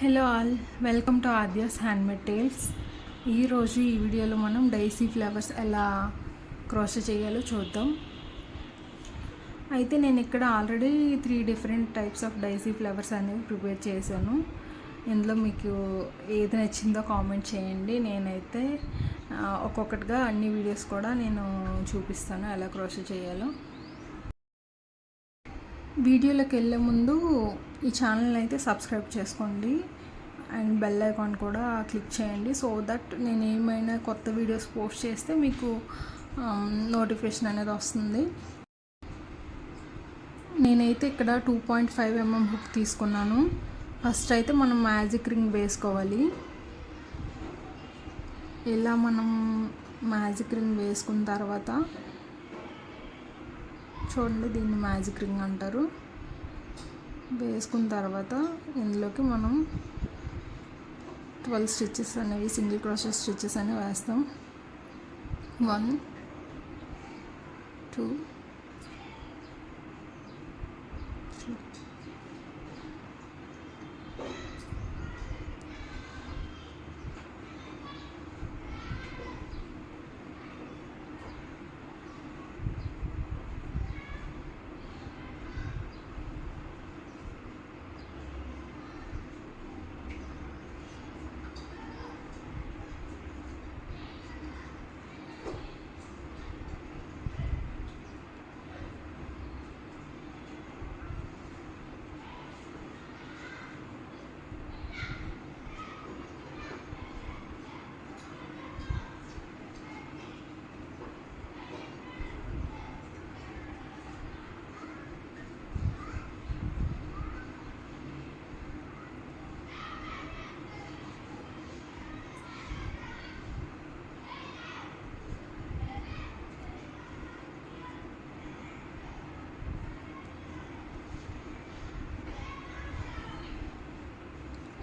Hello all welcome to Aadya's handmade tales. ఈరోజు ఈ వీడియోలో మనం డైసీ ఫ్లవర్స్ ఎలా క్రోష చేయాలో చూద్దాం. అయితే నేను ఇక్కడ already three different types of daisy flowers అనేవి ప్రిపేర్ చేశాను. ఇందులో మీకు ఏది నచ్చిందో కామెంట్ చేయండి. నేనైతే ఒక్కొక్కటిగా అన్ని వీడియోస్ కూడా నేను చూపిస్తాను ఎలా క్రోష చేయాలో. వీడియోలోకి వెళ్ళే ముందు ఈ ఛానల్ని అయితే సబ్స్క్రైబ్ చేసుకోండి. అండ్ బెల్ ఐకాన్ కూడా క్లిక్ చేయండి. సో దట్ నేను ఏమైనా కొత్త వీడియోస్ పోస్ట్ చేస్తే మీకు నోటిఫికేషన్ అనేది వస్తుంది. నేనైతే ఇక్కడ two point five mm hook తీసుకున్నాను. ఫస్ట్ అయితే మనం మ్యాజిక్ రింగ్ వేసుకోవాలి. ఇలా మనం మ్యాజిక్ రింగ్ వేసుకున్న తర్వాత చూడండి దీన్ని మ్యాజిక్ రింగ్ అంటారు. వేసుకున్న తర్వాత ఇందులోకి మనం ట్వెల్వ్ స్టిచ్చెస్ అనేవి సింగిల్ క్రోషెస్ స్టిచ్చెస్ అనేవి వేస్తాం. వన్ టూ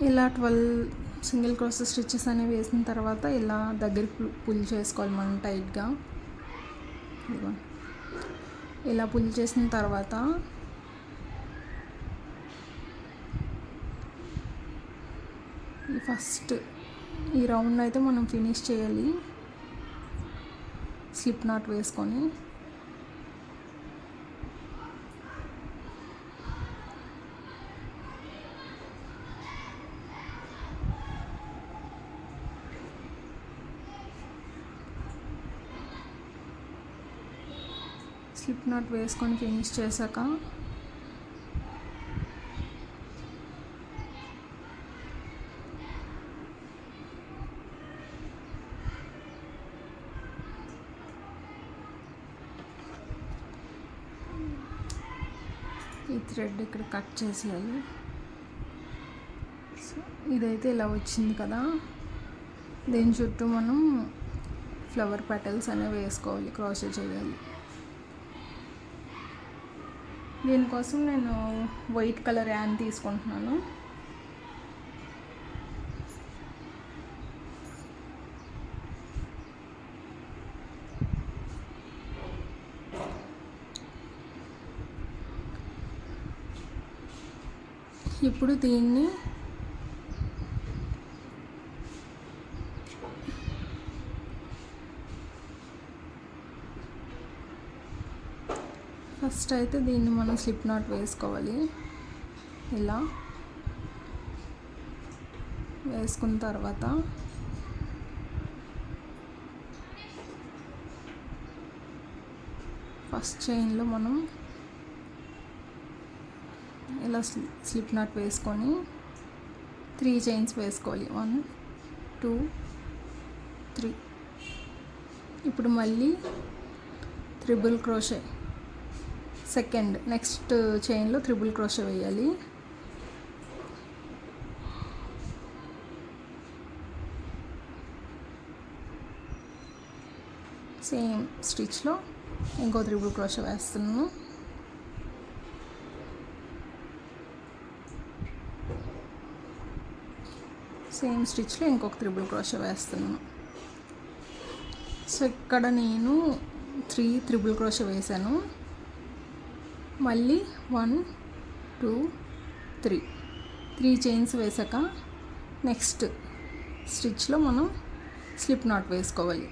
ఇలా ట్వెల్వ్ సింగిల్ క్రోస్ స్టిచ్చెస్ అనేవి వేసిన తర్వాత ఇలా దగ్గర పుల్ చేసుకోవాలి మనం టైట్గా. ఇలా పుల్ చేసిన తర్వాత ఈ ఫస్ట్ ఈ రౌండ్ అయితే మనం ఫినిష్ చేయాలి. స్లిప్ నాట్ వేసుకొని. స్లిప్ నాట్ వేసుకొని ఫినిష్ చేశాక ఈ థ్రెడ్ ఇక్కడ కట్ చేసేయాలి. సో ఇదైతే ఇలా వచ్చింది కదా. దీని చుట్టూ మనం ఫ్లవర్ పెటల్స్ అనేవి వేసుకోవాలి క్రాషే చేయాలి. దీనికోసం నేను వైట్ కలర్ యాన్ తీసుకుంటున్నాను. ఇప్పుడు దీన్ని ఫస్ట్ అయితే దీన్ని మనం స్లిప్ నాట్ వేసుకోవాలి. ఇలా వేసుకున్న తర్వాత ఫస్ట్ చైన్లో మనం ఇలా స్లిప్ నాట్ వేసుకొని త్రీ చైన్స్ వేసుకోవాలి. One two three. ఇప్పుడు మళ్ళీ త్రిబుల్ క్రోషే. సెకండ్ నెక్స్ట్ చైన్లో త్రిబుల్ క్రోష వేయాలి. సేమ్ స్టిచ్లో ఇంకో త్రిబుల్ క్రోష వేస్తున్నాను. సేమ్ స్టిచ్లో ఇంకొక త్రిబుల్ క్రోష వేస్తున్నాను. సో ఇక్కడ నేను త్రీ త్రిబుల్ క్రోష వేశాను. మళ్ళీ one two three. Three chains వేసాక నెక్స్ట్ స్టిచ్లో మనం స్లిప్ నాట్ వేసుకోవాలి.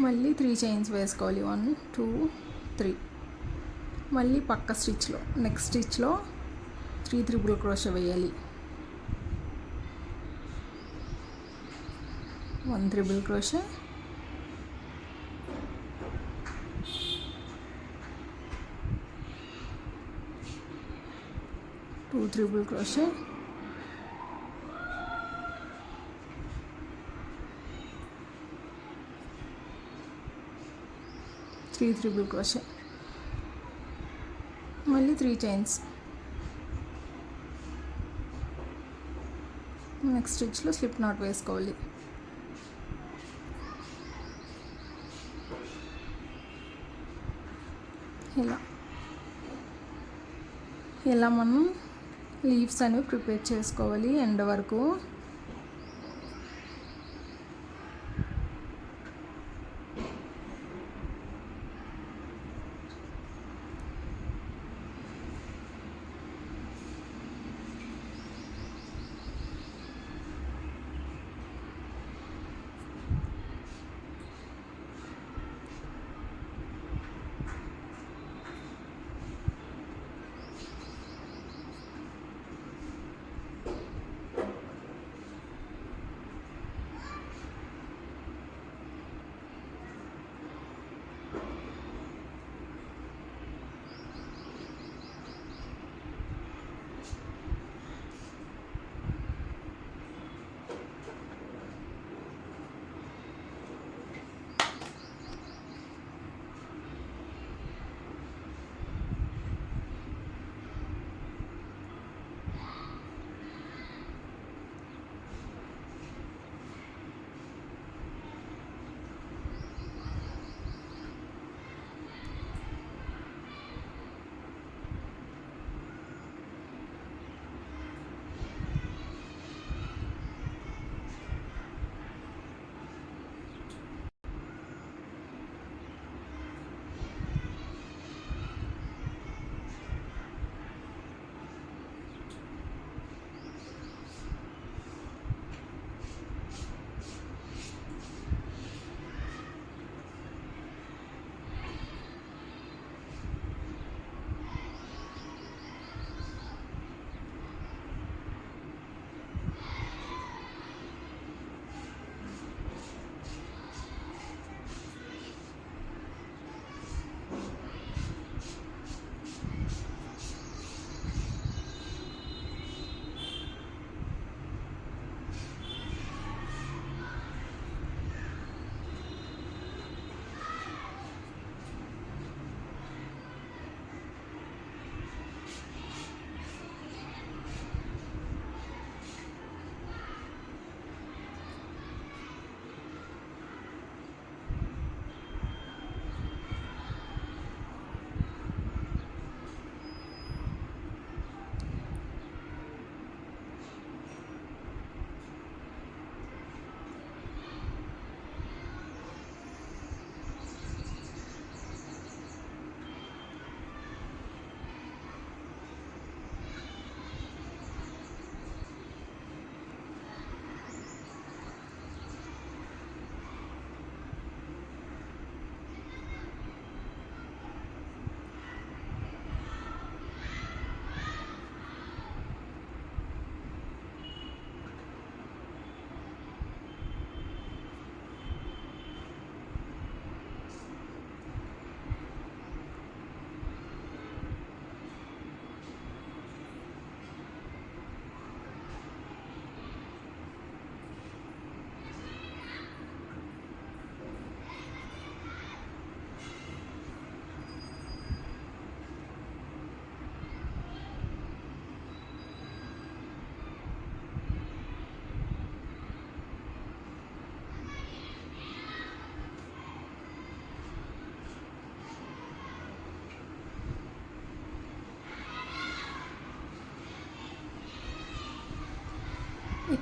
మళ్ళీ త్రీ చైన్స్ వేసుకోవాలి. One two three. మళ్ళీ పక్క స్టిచ్లో నెక్స్ట్ స్టిచ్లో త్రీ త్రిబుల్ క్రోష వేయాలి. One triple crochet two triple crochet three triple crochet మళ్ళీ త్రీ చైన్స్ నెక్స్ట్ స్టిచ్లో స్లిప్ నాట్ వేసుకోవాలి ఇలా ఇలా మనం లీవ్స్ అనేవి ప్రిపేర్ చేసుకోవాలి ఎండ వరకు.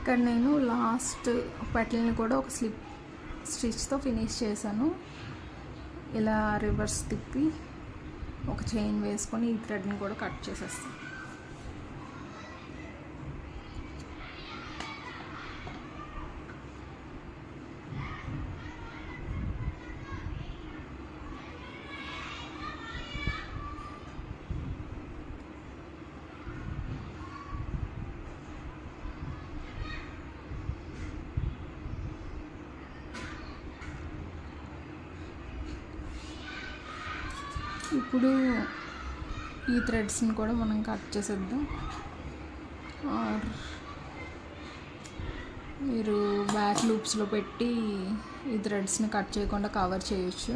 ఇక్కడ నేను లాస్ట్ పెటల్ని కూడా ఒక స్లిప్ స్టిచ్తో ఫినిష్ చేశాను. ఇలా రివర్స్ తిప్పి ఒక చైన్ వేసుకొని ఈ థ్రెడ్ని కూడా కట్ చేసేస్తాను. ఇప్పుడు ఈ థ్రెడ్స్ని కూడా మనం కట్ చేసేద్దాం. ఆర్ మీరు బ్యాక్ లూప్స్లో పెట్టి ఈ థ్రెడ్స్ని కట్ చేయకుండా కవర్ చేయొచ్చు.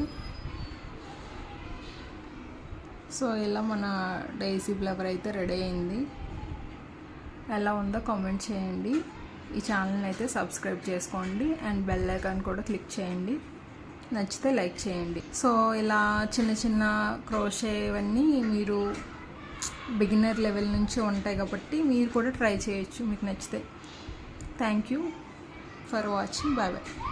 సో ఇలా మన డైసీ ఫ్లవర్ అయితే రెడీ అయింది. ఎలా ఉందో కామెంట్ చేయండి. ఈ ఛానల్ని అయితే సబ్స్క్రైబ్ చేసుకోండి. అండ్ బెల్ ఐకాన్ కూడా క్లిక్ చేయండి. నచ్చితే లైక్ చేయండి. సో ఇలా చిన్న చిన్న క్రోషే ఇవన్నీ మీరు బిగినర్ లెవెల్ నుంచి ఉంటాయి కాబట్టి మీరు కూడా ట్రై చేయొచ్చు. మీకు నచ్చితే. Thank you for watching. Bye bye.